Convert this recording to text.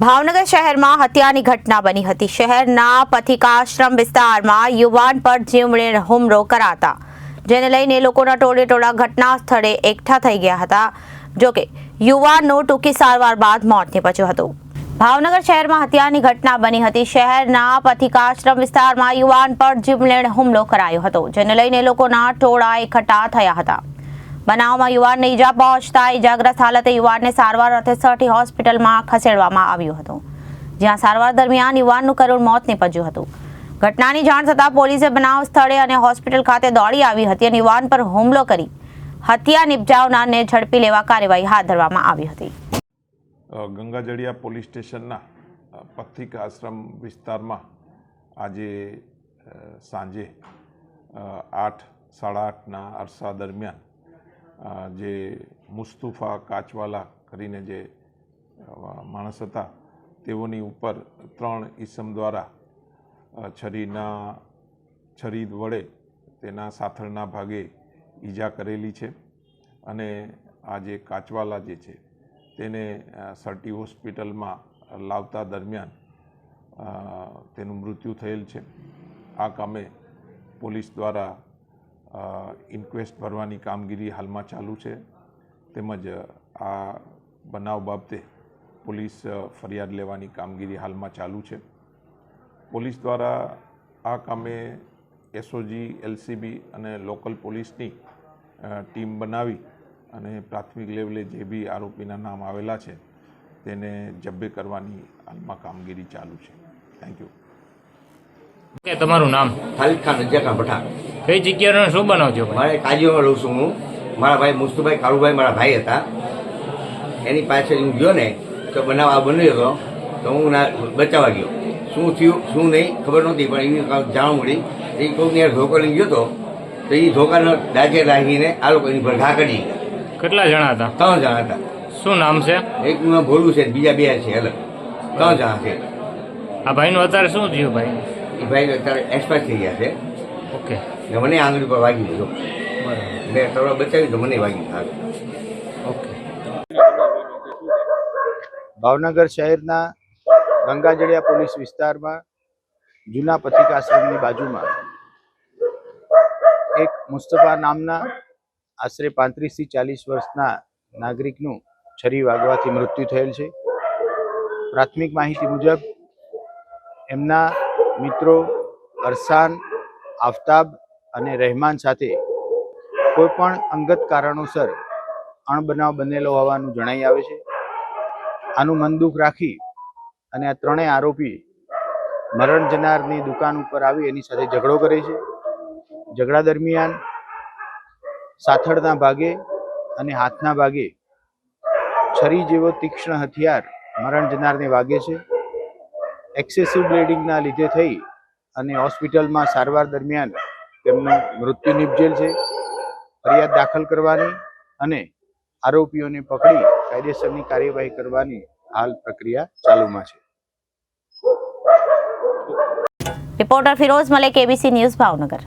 ભાવનગર શહેરમાં હત્યાની ઘટના બની હતી. શહેરના પથિકાશ્રમ વિસ્તારમાં યુવાન પર જીવલેણ હુમલો કરાતા. જેને લઈને લોકોના ટોળે ટોળા ઘટના સ્થળે એકઠા થઈ ગયા હતા. જોકે યુવાનનું ટૂંકી સારવાર બાદ મોત નીપજ્યું હતું. ભાવનગર શહેરમાં હત્યાની ઘટના બની હતી. શહેરના પથિકાશ્રમ વિસ્તારમાં યુવાન પર જીવલેણ હુમલો કરાયો હતો, જેને લઈને લોકોના ટોળા એકઠા થયા હતા. બનાવમાં યુવાનને ઈજા પહોંચતા ઈજાગ્રસ્ત હાલતે યુવાનને સારવાર અર્થે સઠી હોસ્પિટલમાં ખસેડવામાં આવ્યું હતું, જ્યાં સારવાર દરમિયાન યુવાનનું કરુણ મોત નીપજ્યું હતું. ઘટનાની જાણ થતાં પોલીસે બનાવ સ્થળે અને હોસ્પિટલ ખાતે દોડી આવી હતી અને યુવાન પર હુમલો કરી હત્યા નિપજાવનારને ઝડપી લેવા કાર્યવાહી હાથ ધરવામાં આવી હતી. ગંગાજળિયા પોલીસ સ્ટેશનના પથિક આશ્રમ વિસ્તારમાં આજે સાંજે આઠ, સાડા આઠના અરસા દરમિયાન જે મુસ્તુફા કાચવાલા કરીને જે માણસ હતા, તેઓની ઉપર ત્રણ ઈસમ દ્વારા છરીના છરી વડે તેના સાથળના ભાગે ઈજા કરેલી છે અને આ જે કાચવાલા જે છે તેને સર્ટી હોસ્પિટલમાં લાવતા દરમિયાન તેનું મૃત્યુ થયેલ છે. આ કામે પોલીસ દ્વારા ઇન્ક્વેસ્ટ ભરવાની કામગીરી હાલમાં ચાલુ છે. તેમજ આ બનાવ બાબતે પોલીસ ફરિયાદ લેવાની કામગીરી હાલમાં ચાલુ છે. પોલીસ દ્વારા આ કામે એસઓજી એલસીબી અને લોકલ પોલીસની ટીમ બનાવી અને પ્રાથમિક લેવલે જે બી આરોપીના નામ આવેલા છે તેને જબ્બે કરવાની હાલમાં કામગીરી ચાલુ છે. થેન્ક યુ તમારું નામ? ખાલિદ ખાન રજાકા ભઠ્ઠા કઈ જગ્યાનો શું બનાવ છો મારે કાજીઓમાં રહું છું હું. મારા ભાઈ મુસ્તુભાઈ કાળુભાઈ મારા ભાઈ હતા. એની પાછળ હું ગયો ને તો બનાવ આ બન્યો હતો. તો હું ના બચાવવા ગયો. શું થયું શું નહીં ખબર નહોતી પણ એની જાણ મળી. એ કોઈકની યાર ધોકો લઈ ગયો હતો તો એ ધોકાનો દાજે રાખીને આ લોકો એની પર ઘા કરી કેટલા જણા હતા? ત્રણ જણા હતા. શું નામ છે? એકનું ભોલું છે બીજા બે છે અલગ. ત્રણ જણા છે. આ ભાઈનું અત્યારે શું થયું ભાઈ? એ ભાઈ અત્યારે એક્સપાયર થઈ ગયા છે. ઓકે. ને મને આંગળી પર વાગી દીધો બરાબર. મેં થોડો બચાવી તો મને વાગી આગળ ઓકે. ભાવનગર શહેરના ગંગાજળિયા પોલીસ વિસ્તારમાં જૂના પથિક આશ્રમની બાજુમાં એક મુસ્તફા નામના આશરે પાંત્રીસથી ચાલીસ વર્ષના નાગરિકનું છરી વાગવાથી મૃત્યુ થયેલ છે. પ્રાથમિક માહિતી મુજબ એમના મિત્રો અરસાન આફતાબ અને રહેમાન સાથે કોઈ પણ અંગત કારણોસર અણબનાવ બનેલો હોવાનું જણાઈ આવે છે. આનું મનદુખ રાખી અને આ ત્રણેય આરોપી મરણ જનારની દુકાન ઉપર આવી એની સાથે ઝઘડો કરે છે. ઝઘડા દરમિયાન સાથળના ભાગે અને હાથના ભાગે છરી જેવો તીક્ષ્ણ હથિયાર મરણ જનારને વાગે છે. એક્સેસિવ બ્લેડિંગના લીધે થઈ અને હોસ્પિટલમાં સારવાર દરમિયાન તેમનું મૃત્યુ નિપજેલ છે, ફરિયાદ દાખલ કરવાની અને આરોપીઓને પકડી કાયદેસરની કાર્યવાહી કરવાની હાલ પ્રક્રિયા ચાલુમાં છે. Reporter Firoz Malek ABC news Bhavnagar.